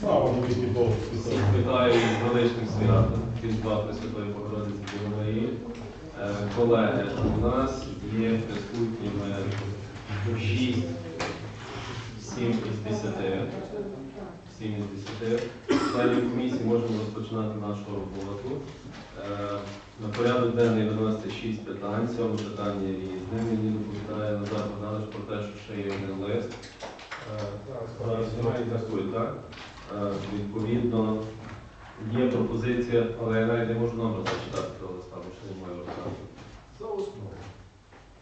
Слава навіки Богу, Всіх вітаю із величним святом Різдва Пресвятої Богородиці Марії. Е, Колеги, у нас є присутніми 6, 7 із 10. 7 із 10. Членів комісії можемо розпочинати нашу роботу. Е, На порядок денний виноситься 6 питань. Сьоме питання різне. Мені доповідає Назар Богданович про те, що ще є один лист. Так? Е, Відповідно, є пропозиція, але я навіть не можу номер зачитати того листа, бо ще не маю розказу. За основу.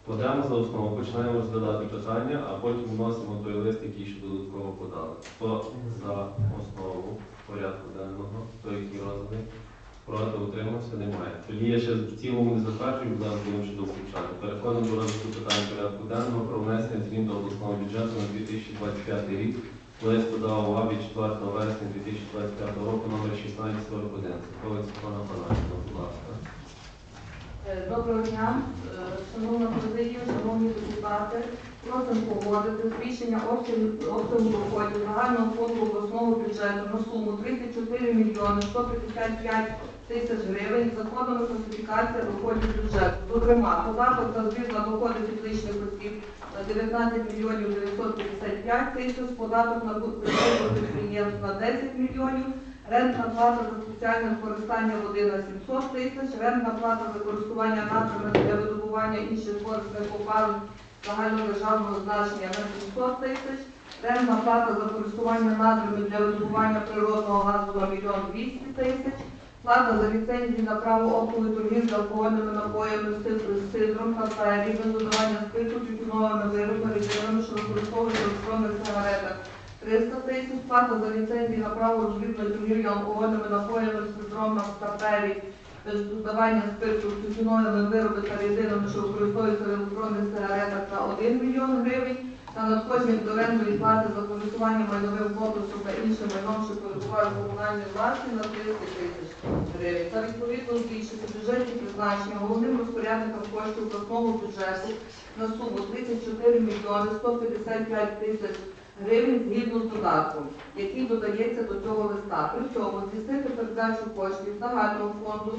Подемо за основу, починаємо розглядати питання, а потім вносимо той лист, який ще додатково подали. Хто за основу порядку денного, той, який розданий, проти утримався, немає. Тоді я ще в цілому не затверджую, зараз будемо ще довключати. Переходимо до розгляду питань порядку денного про внесення змін до обласного бюджету на 2025 рік. Лист подав УА від 4 вересня 2025 року номер 1641. Коли Світлана Панасівна, будь ласка. Е, Доброго дня, Е, шановна президія, шановні депутати. Просимо погодити збільшення обсягу доходів загального фонду обласного бюджету на суму 34 мільйони 155 тисяч гривень за кодами класифікації доходів бюджету. Зокрема, податок за збір на доходи фізичних осіб на 19 мільйонів 955 тисяч, податок на прибуток підприємств на 10 мільйонів, Рентна плата за спеціальне використання води на 700 тисяч, рентна плата за користування надрами для видобування інших корисних копалин загальнодержавного значення на 700 тисяч, рентна плата за користування надрами для видобування природного газу на 1 200 тисяч, плата за ліцензії на право оптової торгівлі з алкогольними напоями з сидром та фері, без додавання спирту, тютюновими виробами, рідинами, що використовуються в електронних сигаретах. 300 тисяч, плата за ліцензії на право розлітної торгівлі алкогольними напоями з сидром та фері, без додавання спирту, тютюновими вироби та рідинами, що використовуються в електронних сигаретах та 1 мільйон гривень, та надходжень до орендної плати за користування майновим комплексом та іншим майном, що перебуває в комунальній власні на 300 тисяч гривень. Та відповідно збільшити бюджетні призначення головним розпорядникам коштів обласного бюджету на суму 34 мільйони 155 тисяч гривень згідно з додатком, який додається до цього листа. При цьому здійснити передачу коштів загального фонду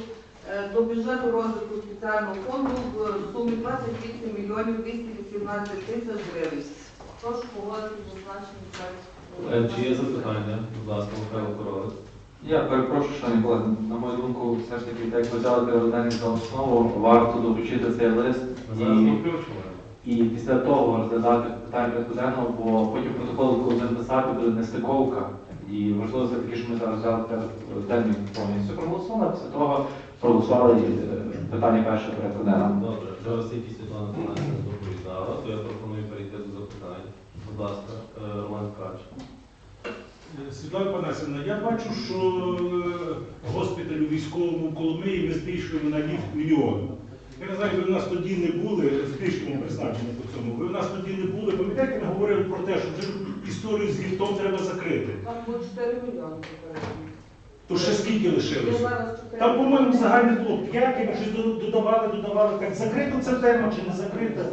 е, до бюджету розвитку спеціального фонду в сумі 28 мільйонів 218 тисяч гривень. Прошу погодити зазначені проект. Чи є запитання? Будь ласка, Михайло Коровець. Я перепрошую, шановні колеги, на мою думку, все ж таки, так як ви взяли переглянення за основу, варто долучити цей лист і, і після того розглядати питання денного, бо потім протокол, коли будемо писати, буде нестиковка. І важливо все-таки, що ми зараз взяли денний повністю проголосували, а після того проголосували е, питання першого порядку денного. Добре, зараз тільки Світлана доповідала, то я пропоную. Будь ласка, е, Роман Ткач. Е, Світлана Панасівна, я бачу, що е, госпіталь у військовому Коломиї ми збільшуємо на ліфт мільйон. Я не знаю, ви в нас тоді не були, збільшуємо призначення по цьому. Ви в нас тоді не були. Пам'ятаєте, ми говорили про те, що вже історію з ліфтом треба закрити. Там було 4 мільйони. То ще скільки лишилося? Там, по-моєму, загальний було 5, ми щось додавали, додавали. Так закрита ця тема чи не закрита?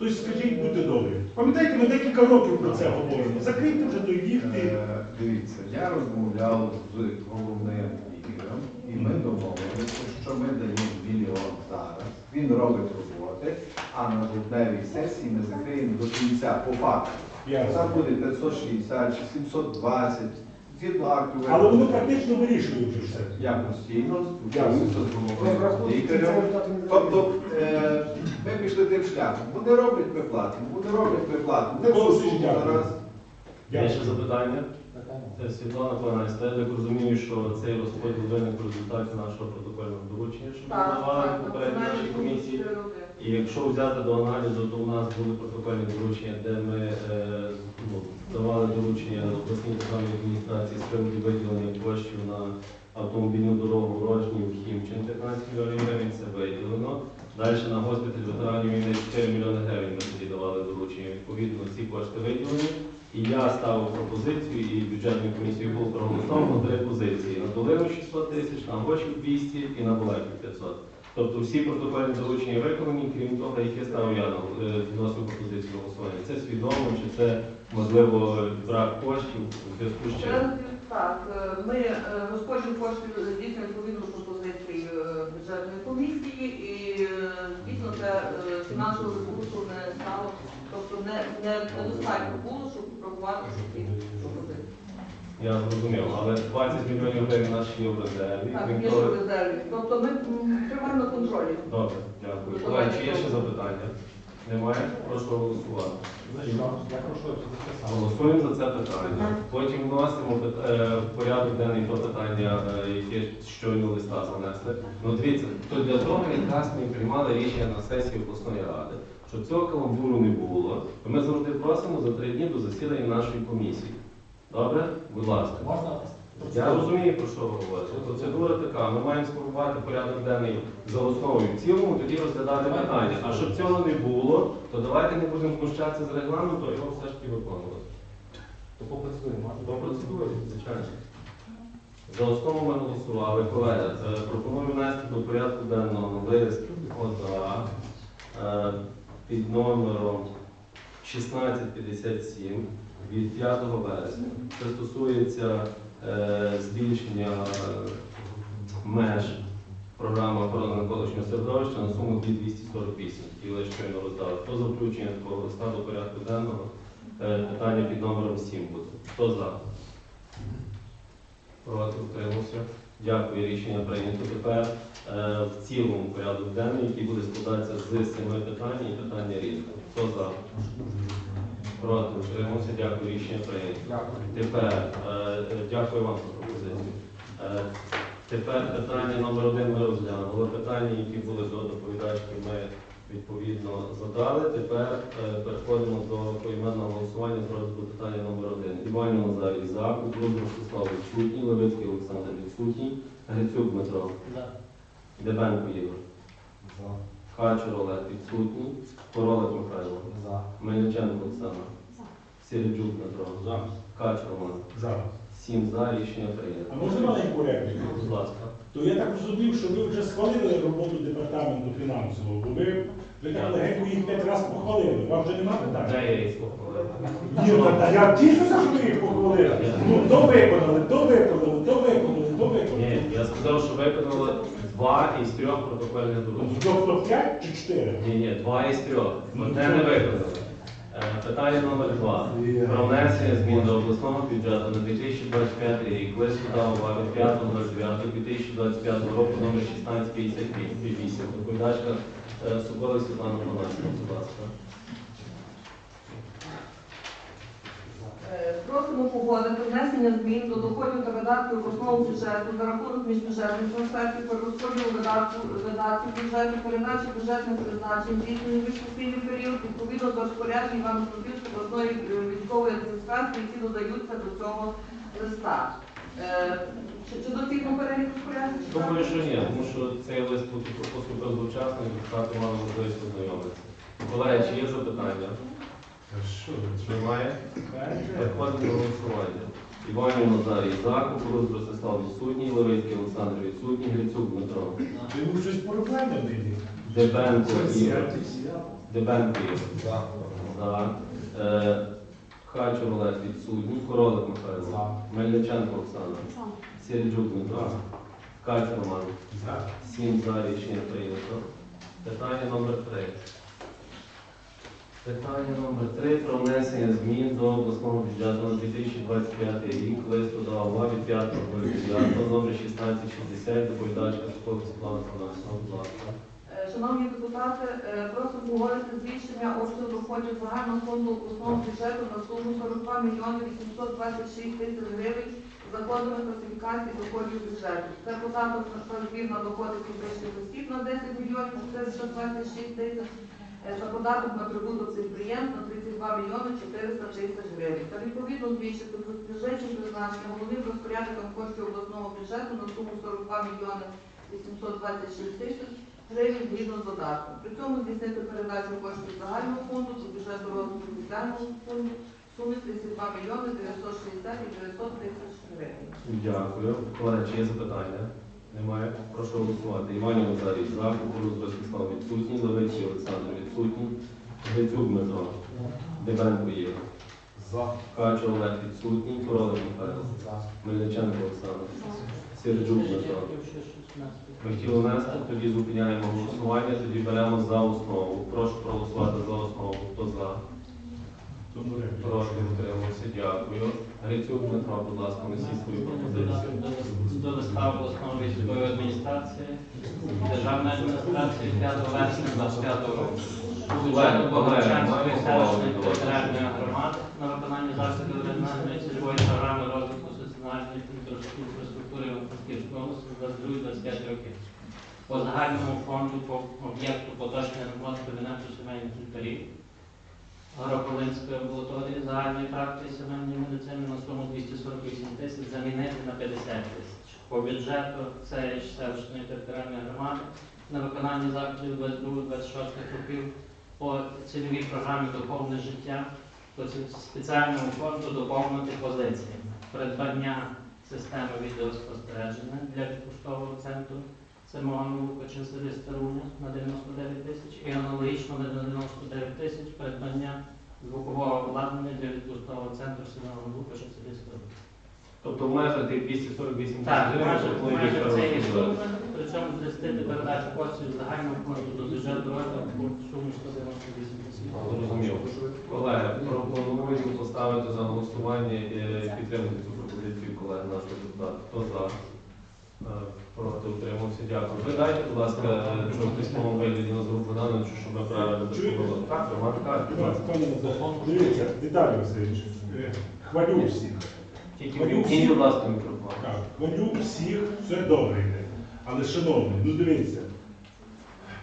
Тобто скажіть, будьте добрі. Пам'ятаєте, ми декілька років про це говоримо. Закрийте вже той ліфт. Е, Дивіться, я розмовляв з головним лікарем, і ми домовилися, що ми даємо мільйон зараз. Він робить роботи, а на жовтневій сесії ми закриємо до кінця по факту. Ясно. Там буде 560 чи 720, згідно акту. Але воно практично вирішує вже все. Я постійно спілкуюся з головним лікарем. Тобто ми пішли тим шляхом. Вони роблять, ми платимо, вони роблять, ми платимо. Не зараз. Є ще запитання? Це Світлана Панасівна, я так розумію, що цей розподіл виник в результаті нашого протокольного доручення, що ми Так, давали так, попередній нашій комісії. роки. І якщо взяти до аналізу, то у нас були протокольні доручення, де ми е, ну, давали доручення обласній державній адміністрації з приводу виділення коштів на автомобільну дорогу Рожнів Хімчин 15 мільйонів гривень, це виділено. Далі на госпіталь ветеранів війни 4 мільйони гривень ми тоді давали доручення. Відповідно, ці кошти виділені. І я ставив пропозицію, і бюджетною комісією було проголосовано три позиції. На долину 600 тисяч, на Гочів 200 і на Болekів 500. Тобто всі протокольні доручення виконані, крім того, яке ставив я е, вносив пропозицію голосування. Це свідомо, чи це можливо брак коштів зв'язку з чим? Так, е, ми е, розподіл коштів дійсно відповідно пропозицій е, бюджетної комісії і дійсно це фінансового ресурсу не стало, тобто не, недостатньо було, щоб врахувати ці пропозиції. Я зрозумів, але 20 мільйонів гривень наші є в резерві. Так, є в резерві. Тобто ми тримаємо на контролі. Добре, дякую. Колеги, чи є ще запитання? Немає? Прошу голосувати. Голосуємо за це питання. Потім вносимо пит- е, в порядок денний то питання, е, яке щойно листа занесли. Ну дивіться, то для того якраз ми приймали рішення на сесії обласної ради, щоб цього каламбуру не було. то Ми завжди просимо за три дні до засідання нашої комісії. Добре? Будь ласка. Я розумію, про що ви говорите. Процедура така. Ми маємо сформувати порядок денний за основою в цілому, тоді розглядати питання. А щоб цього не було, то давайте не будемо знущатися з регламенту, а його все ж таки виконувати. То по процедурі можна? Звичайно. За основу ми голосували. Колеги, е, пропоную внести до порядку денного лист ОЗА е, під номером 1657 від 5 вересня. Це стосується збільшення е, меж програми охорони навколишнього середовища на суму 2248, які щойно роздали. Хто за включення такого листа порядку денного? Е, Питання під номером 7 буде. Хто за? Проти утримався. Дякую, рішення прийнято. Тепер е, в цілому порядок денний, який буде складатися з семи питань і питання різних. Хто за? Проти утримався. Дякую, рішення прийнято. Тепер е, е, дякую вам за пропозицію. Е, Тепер питання номер один ми розглянули. Питання, які були до доповідачки, ми відповідно задали. Тепер е, переходимо до поіменного голосування розгляду питання номер один. Іванів Назарій за, Кукруз Ростислав відсутній, Левицький Олександр відсутній, Грицюк Дмитро, Дебенко Ігор, Хачур Олег відсутній, Королик Михайло, Мельниченко Оксана, Середжук Дмитро, Качур Роман. За. Сім за рішення прийнято. А можна маленьку репліку? Будь ласка. То я так розумів, що ви вже схвалили роботу департаменту фінансового, бо ви, ви так легенько їх п'ять разів похвалили. Вам вже немає питань? Де я їх слухав? Ні, та я тішуся, що ви їх похвалили. Ну, то виконали, то виконали, то виконали, то виконали. Ні, я сказав, що виконали два із трьох протокольних доручень. Тобто 5 чи 4? Ні, ні, два із трьох. Одне не виконали. Е, Питання номер два. Про внесення змін до обласного бюджету на 2025 рік. Лист дав від 5.09.2025 року номер 1658. Доповідачка е, Соколик Світлана Панасівна, будь ласка. Е, Просимо погодити внесення змін до доходів та видатків обласного бюджету за рахунок міжбюджетних трансфертів по розподілу видатків бюджету, передачі бюджетних призначень, здійснені в спільний період відповідно до розпоряджень Івано-Франківської обласної військової адміністрації, які додаються до цього листа. Е, Чи, чи доцільно перелік розпоряджень? Думаю, що ні, тому що цей лист був поступив завчасно, і депутати мали можливість ознайомитися. Колеги, чи є запитання? Що? Немає? Переходимо до голосування. Іванів Назарій за, Кукуруз Ростислав відсутній, Левицький Олександр відсутній, Грицюк Дмитро, Ви був щось в нині? Дебенко Ігор, Дебенко Ігор, за, Е, Хачур Олег відсутній, Королик Михайло, Мельниченко Оксана, Середжук Дмитро, Качур Роман, За. Сім за рішення прийнято. Питання номер три. Питання номер три про внесення змін до обласного бюджету на 2025 рік. Листу до ОВА від 5 9 номер 1660. Доповідачка Сокол Світлана Панасова. Будь. Е, Шановні депутати, е, просимо погодити збільшення обсягу доходів загального фонду обласного бюджету на суму 42 мільйони 826 тисяч гривень за кодами класифікації доходів бюджету. Це податок на збір на доходи фізичних осіб на 10 мільйонів 426 тисяч, е, за податок на прибуток підприємств на 32 мільйони 400 тисяч гривень. Та відповідно збільшити бюджетні призначення головним розпорядникам коштів обласного бюджету на суму 42 мільйони 826 тисяч гривень згідно з додатком. При цьому здійснити передачу коштів загального фонду до бюджету розвитку соціального фонду в сумі 32 мільйони 960 і 900 тисяч гривень. Дякую. Колеги, чи є запитання? Немає. Прошу голосувати. Іванів Назарій за, Кукуруз Ростислав відсутній, Левицький Олександр відсутній, Грицюк Дмитро, Дебенко Ігор, Кача Олег відсутній, Королик Михайло, Мельниченко Оксана, Сірджук Дмитро. Ми хотіли внести, тоді зупиняємо голосування, тоді беремо за основу. Прошу проголосувати за основу. Хто за? Прошу утримався, дякую. Грицюк Дмитро, будь ласка, несіть свою пропозицію. До листа обласної військової адміністрації, державної адміністрації 5 вересня 25 року. Бюджету Богородчанської селищної територіальної громади на виконання заходів регіональної цільової програми розвитку соціальної інфраструктури у Франківській області 22-25 років. По загальному фонду по об'єкту поточний ремонт кабінету сімейних лікарів Горополинської амбулаторії загальної практики сімейної медицини на суму 248 тисяч замінити на 50 тисяч. По бюджету ж селищної територіальної громади на виконання заходів 22-26 років по цільовій програмі Духовне життя по спеціальному фонду доповнити позиції. Придбання системи відеоспостереження для відпусткового центру самого Лукача селі Старуня на 99 тисяч і аналогічно на 99 тисяч придбання звукового обладнання для відпусткового центру самого Лукача селі Старуня. Тобто в межах тих 248 тисяч гривень, майже, щоб ми майже це є сума, при цьому передачу коштів з загального фонду до бюджету в суму 198 тисяч. Зрозуміло. Колеги, пропоную поставити за голосування і підтримати цю пропозицію колеги нашого депутата. Хто за? Е, Проти утримався. Дякую. Ви дайте, будь ласка, що в письмовому вигляді на зрубу Богдановичу, щоб ми правильно Чуєте? Так, Роман, так. Дивіться, Віталій Васильович, е, хвалю всіх. Тільки вімкніть, будь ласка, мікрофон. Так, хвалю всіх, все добре йде. Але, шановні, ну дивіться,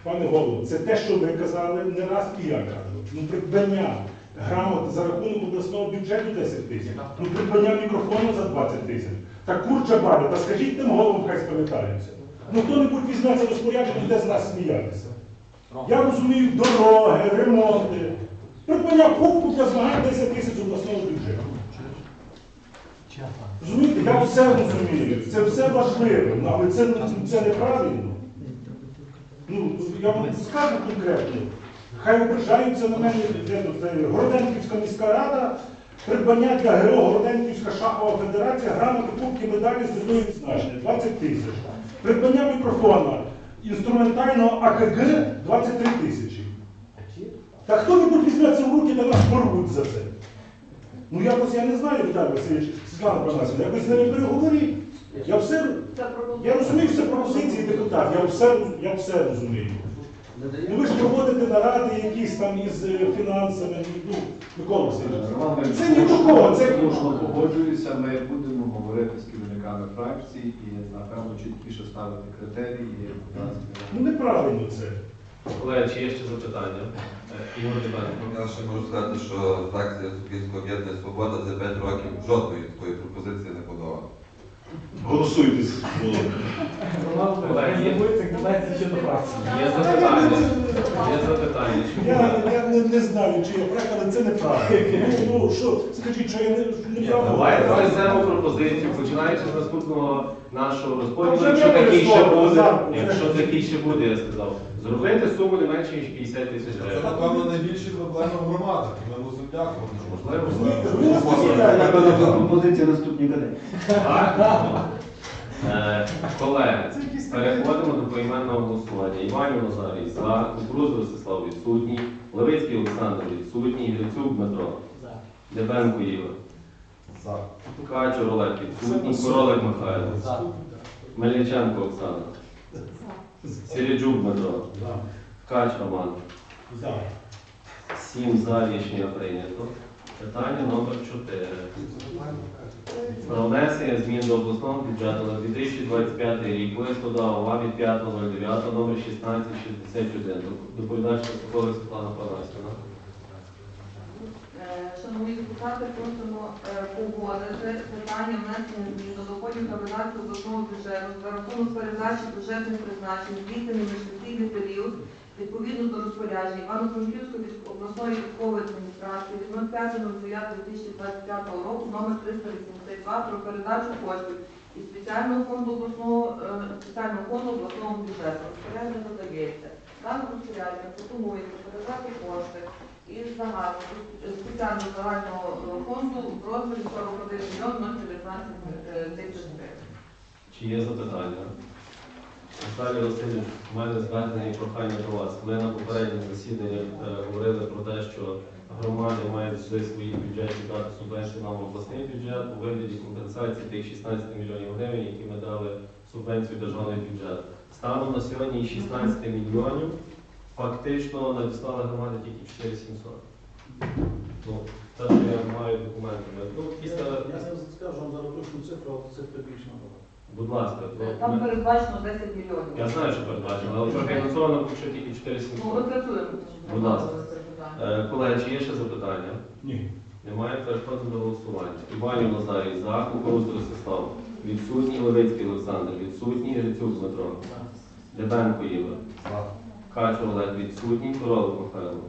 пане голово, це те, що ви казали не раз і я кажу. Ну, придбання грамоти за рахунок обласного бюджету 10 тисяч, ну придбання мікрофону за 20 тисяч. Та курча баба, та скажіть тим головам, хай спам'ятаються. Ну хто-небудь візьме це розпорядження, буде з нас сміятися. Я розумію дороги, ремонти. Придбання кубку для змагань 10 тисяч обласного бюджету. Розумієте, я все розумію, це все важливо, але це, це неправильно. Ну, я вам скажу конкретно, хай ображаються на мене Городенківська міська рада, придбання для ГРО Городенківська шахова федерація, грамоти, кубки, медалі з одної відзначення 20 тисяч. Придбання мікрофона інструментального АКГ 23 тисячі. Та хто-небудь візьметься в руки та нас порвуть за це. Ну якось я не знаю, Віталій Васильович, Світлана Панасівна, якось з ними переговоріть. Я все, я розумію все пропозиції депутатів, я все, я все розумію. Ну ви ж проводите наради якісь там із е, фінансами, ну, Микола Васильович. Це ні до кого, це слушно погоджуюся. Ми будемо говорити з керівниками фракцій і напевно чіткіше ставити критерії. і податки. ну неправильно це. Колеги, чи є ще запитання? Е, Ігор Дебенко. Я ще можу сказати, що фракція Сукільського об'єднання Свобода за 5 років жодної такої пропозиції не подала. Голосуйте. Є, є запитання. Є запитання. Я, буде? я не, не знаю, чи я прав, але це неправильно. Ну, ну що, скажіть, що я не, Ні, неправильно. Давайте внесемо пропозицію, починаючи з наступного нашого розподілу, якщо такий ще буде, якщо такий ще буде, я сказав, зробити суму не менше, ніж 50 тисяч Це, гривень. напевно, найбільші проблеми в громадах. Ми мусимо дякувати. Можливо, пропозиції наступні. Так? Е, Колеги, переходимо до поіменного голосування. Іванів Назарій за, Кукруз Ростислав відсутній, Левицький Олександр відсутній, Грицюк Дмитро, Дебенко Ігор, За. Качур Олег відсутній, Королик Михайло, Мельниченко Оксана, Середжук Дмитро, Ткач Роман. За. Сім за рішення прийнято. Питання номер 4. Про внесення змін до обласного бюджету на 2025 рік буде подав вам від 5.09 номер 1661. Доповідач Соколи Світлана Панасівна. Шановні депутати, просимо е, погодити питання внесення змін до доходів видатків обласного бюджету за рахунок передачі бюджетних призначень на міжсесійний період відповідно до розпоряджень Івано-Франківської обласної військової адміністрації від 05.09.2025 року номер 382 про передачу коштів із спеціального фонду обласного е, спеціального фонду обласного бюджету. Розпорядження додається. Дане розпорядження пропонується передати кошти із загального спеціального загального е, фонду в розмірі 41 мільйон 019 тисяч гривень. Чи є запитання? Наталія Васильович, у мене звернення і прохання до вас. Ми на попередніх засіданнях е, говорили про те, що громади мають сюди свої бюджети дати субвенцію нам в обласний бюджет у вигляді компенсації тих 16 мільйонів гривень, які ми дали субвенцію державний бюджет. Станом на сьогодні із 16 мільйонів фактично надіслали громади тільки 4700. Ну, те, що я маю документи. Ну, після, Я зараз скажу вам зараз точну цифру, але цифри більш набагато. будь ласка, то Там ми- передбачено 10 мільйонів. я знаю, що передбачено, але профінансовано поки що тільки Ну, 4700. розпрацюємо. Будь ласка. Е, Колеги, чи є ще запитання? Ні. Немає переходу до голосування. Іванів Назарій, за, Кукуруз Ростислав, відсутній Левицький Олександр, відсутній Грицюк Дмитро, Дебенко Ігор, За. Качур Олег, відсутній, Королик Михайло,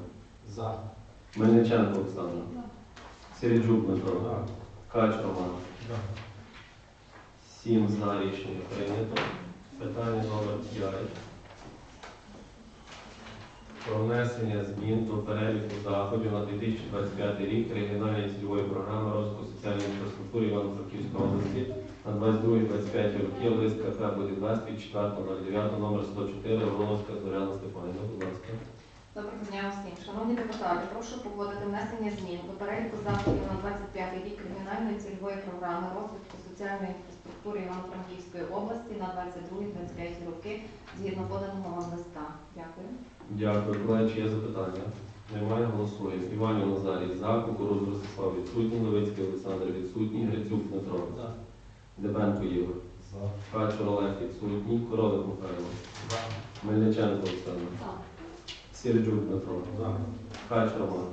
За. Мельниченко Олександр, Середжук Дмитро, Кач Роман. Да. Сім за рішення прийнято. Питання номер 5. Про внесення змін до переліку заходів на 2025 рік регіональної цільової програми розвитку соціальної інфраструктури Івано-Франківської області на 22-25 роки лист буде вести 4.09 номер 104 Волоська Зоряна Степанівна. Будь ласка. Доброго дня всім. Шановні депутати, прошу погодити внесення змін до переліку заходів на 25 рік регіональної цільової програми розвитку соціальної інфраструктури Івано-Франківської області на 22-25 роки згідно поданого вам листа. Дякую. Дякую. Колеги, чи є запитання? Немає. Голосуємо. Іванів Назарій за, Кукуруз Ростислав відсутній, Левицький Олександр відсутній, Грицюк Дмитро, За. Дебенко Ігор. Качур Олег відсутній, Королик Михайло, Мельниченко Олександр, Сірджук Дмитро. Кач Роман.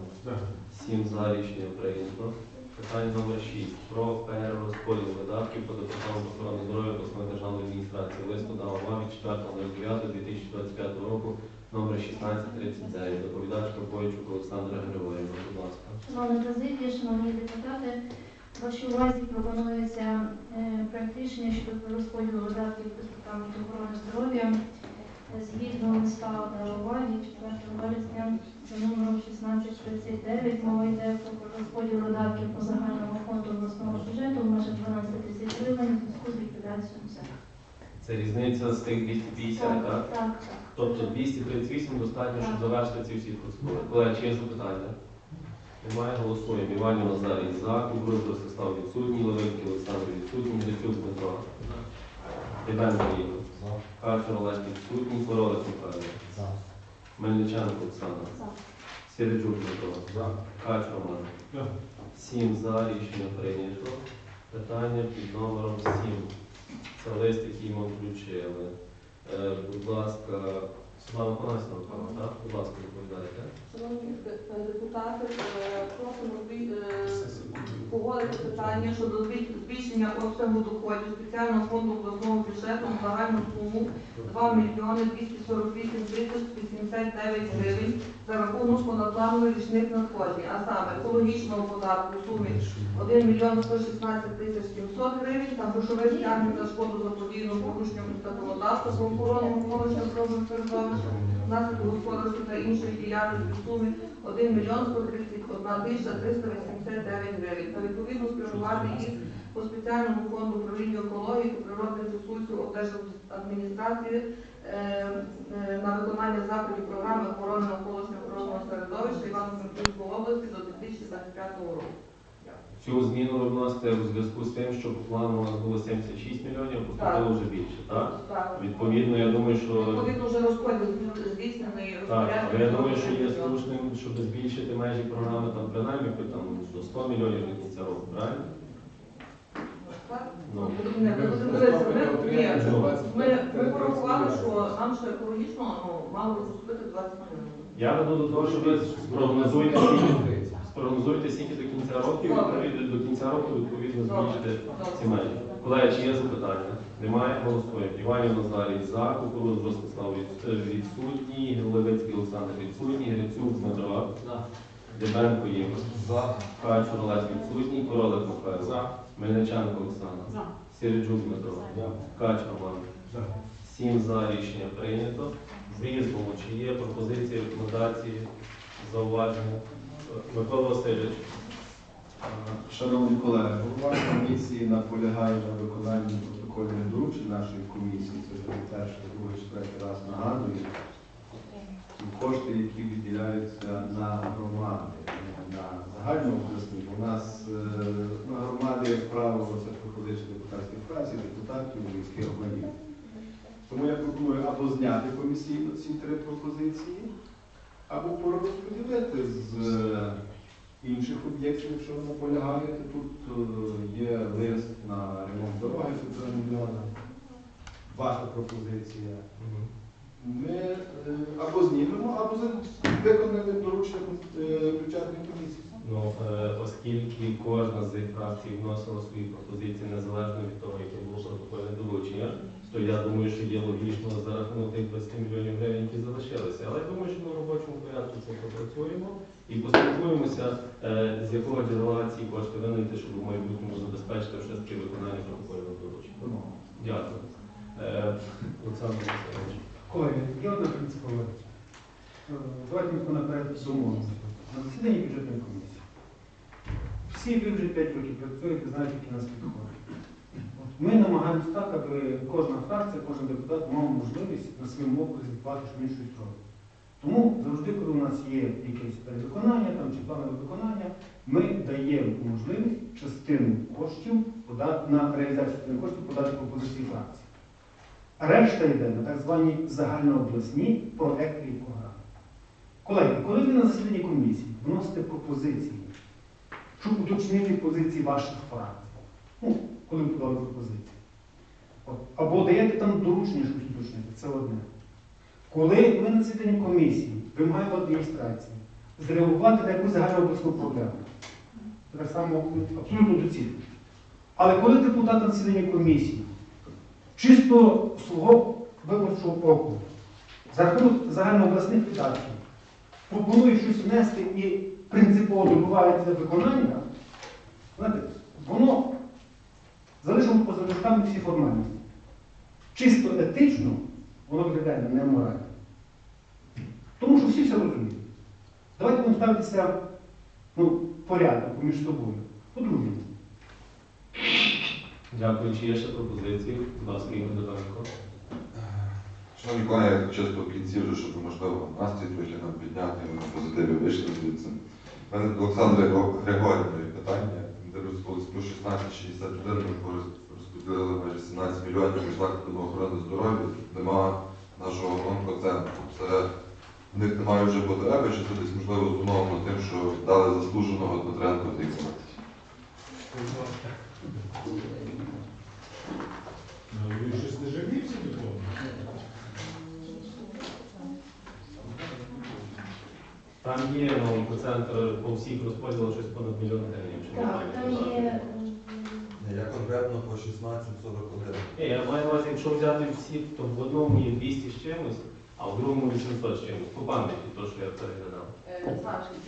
Сім за рішення прийнято. Питання номер 6. Про перерозподіл видатків по департаменту охорони здоров'я обласної державної адміністрації. Листу дав вам від 4.09.2025 року номер 1639. Доповідач Поповичук Олександра Григорівна. Будь ласка. Шановна президія, шановні депутати, вашій увазі пропонується е, проект рішення щодо розподілу видатків Департаменту охорони здоров'я Е, згідно листа від 4 вересня за номером 1639 мова йде про розподіл видатків по загальному фонду обласного бюджету в межах 12 тисяч гривень у зв'язку з ліквідацією МСЕК. Це різниця з тих 250, так? Так, так. Тобто 238 достатньо, щоб завершити ці всі процедури. Колеги, чи є запитання? Немає, голосуємо. Іванів Назарій за, Кубрук Ростислав відсутній, Левицький Олександр відсутній, Грицюк Дмитро. Дебенко Ігор. За. Качур Олег відсутній, Королик Михайло. За. Мельниченко Олександр. За. Середжук Дмитро. За. Кач Роман. Да. Сім за рішення прийнято. Питання під номером 7. Це лист, який ми включили. Е, будь ласка, Світлана Панасівна, так? Будь ласка, відповідайте. Шановні депутати, е, просимо погодити питання щодо збільшення обсягу доходів спеціального фонду обласного бюджету на загальну суму 2 мільйони 248 тисяч 89 гривень за рахунок понадпланових річних надходжень, а саме екологічного податку в сумі 1 мільйон 116 тисяч 700 гривень та грошових стягнень за шкоду заподійну порушенням законодавства про охорону природного середовища внаслідок господарської та іншої діяльності в сумі 1 мільйон 131 тисяча 389 гривень та відповідно спрямувати їх по спеціальному фонду управління екології та природних ресурсів облдержадміністрації е, е, на виконання заходів програми охорони навколишнього природного середовища Івано-Франківської області до 2025 року. Цю зміну робилася у зв'язку з тим, що по плану у нас було 76 мільйонів, поступило вже більше, так? Так. Відповідно, я думаю, що Відповідно, вже розподіл здійснений так, але я думаю, що є слушним, щоб збільшити межі програми там принаймні там до 100 мільйонів до кінця року, правильно? Так? Ну. Не, ми будемо. Ми, Ну. ми, ми порахували, що нам ще екологічно ну, мало би поступити 20 мільйонів. Я веду до того, що ви спрогнозуєте скільки, спрогнозуєте скільки до кінця року, і відповідно до кінця року відповідно збільшити ці межі. Колеги, чи є запитання? Немає, голосуємо. Іванів Назарій за, Кукуруз Ростислав е, відсутній, Левицький Олександр відсутній, Грицюк Дмитро, За. Дебенко Ігор, За. Качур Олег відсутній, Королик Михайло, За. Мельниченко Олександр, Середжук Дмитро, Кач Роман. За. Сім за рішення прийнято. В різному, чи є пропозиції, рекомендації зауваження? Микола Васильович. Шановні колеги, голова комісії наполягає на виконанні протокольних доручень нашої комісії. Це вже перший, другий, четвертий раз нагадую. І кошти, які виділяються на громади, на загальну обласні, у нас е, на громади, як правило, це проходить депутатській праці, депутатів, міських голів. Тому я пропоную або зняти комісійно ці три пропозиції, або перерозподілити з е, інших об'єктів, якщо ви наполягаєте. Тут е, є лист на ремонт дороги півтора мільйона. Ваша пропозиція. Ми е, або знімемо, або виконаємо доручення бюджетної комісії. Ну, оскільки кожна з фракцій вносила свої пропозиції незалежно від того, яке було протокольне доручення, то я думаю, що є логічно за рахунок тих 20 мільйонів гривень, які залишилися. Але я думаю, що ми в робочому порядку це попрацюємо і поспілкуємося, е, з якого джерела ці кошти винайти, щоб у майбутньому забезпечити все таки виконання протокольного доручення. Дякую. Е, Олександр Васильович. Колеги, є одна принципова. річ. Е, Давайте ми наперед домовимося. На засіданні бюджетної комісії. Всі ви вже 5 років працюєте, знаєте, які нас підходять. Ми намагаємося так, аби кожна фракція, кожен депутат мав можливість на своєму окрузі дбати, що він. Тому завжди, коли у нас є якесь перевиконання там, чи планове виконання, ми даємо можливість частину коштів подати на реалізацію частини коштів подати пропозиції фракції. Решта йде на так звані загальнообласні проекти і програми. Колеги, коли ви на засіданні комісії вносите пропозиції, щоб уточнити позиції ваших фракцій, ну, коли ви подали пропозиції, От, або даєте там доручення, щось уточнити, це одне. Коли ви на засіданні комісії вимагаєте адміністрації зреагувати на якусь загальнообласну проблему, так само абсолютно доцільно. Але коли депутат на засіданні комісії чисто свого виборчого округу, за рахунок загальнообласних видатків, пропонує щось внести і принципово добивається виконання, знаєте, воно залишимо поза дужками всі формальності. Чисто етично воно виглядає неморально. Тому що всі все розуміють. Давайте будемо ставитися ну, в порядок між собою. По-дружньому. Дякую. Чи є ще пропозиції? Будь ласка, Ігор Доденко. Шановні колеги, чисто в кінці вже, щоб можливо настрій трохи нам підняти, ми на позитиві вийшли звідси. У мене до Олександра Григорівної питання. Дивлюсь, коли з плюс 1661 ми розподілили майже 17 мільйонів між закладами охорони здоров'я. Тут нема нашого онкоцентру. Це в них немає вже потреби, чи це десь можливо зумовлено тим, що дали заслуженого Дмитренко. Ну, він щось не жалівся Там є ну, центр по всіх розподілах щось понад мільйон гривень. чи Так, немає? там є Я конкретно по 1641. Ні, я маю на увазі, якщо взяти всі, то в одному є 200 з чимось, а в другому 800 з чимось. По пам'яті, то, що я переглядав. Е,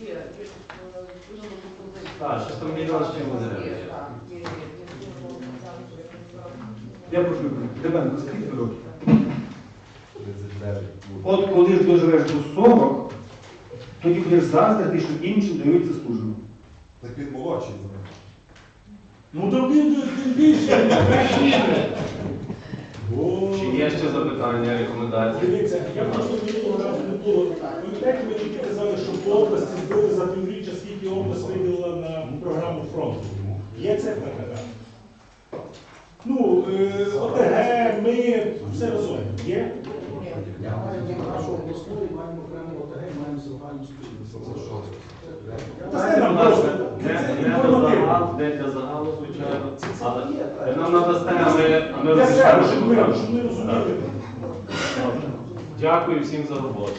є, є е, дуже. Так, що там мільйон з чимось Є, гривень. так, є, є, є, є, Я прошу, Дебенко, скільки років? 39. От коли ж доживеш до 40, тоді будеш заздрити, що іншим дають заслужено. Так він молодший за мене. Ну то він тим більше, Чи є ще запитання, рекомендації? Дивіться, я просто минулого разу не було. Пам'ятаєте, ви тільки казали, що по області збили за півріччя, скільки область виділила на програму фронту. Є цифра така? Ну, е, ОТГ, ми все разом. Є? Нашу обласну маємо окремо ОТГ, маємо загальну спільну. Не, для загалу, не для загалу, звичайно. Але нам треба стати, а ми розуміємо, щоб що ми, розуміли. Дякую всім за роботу.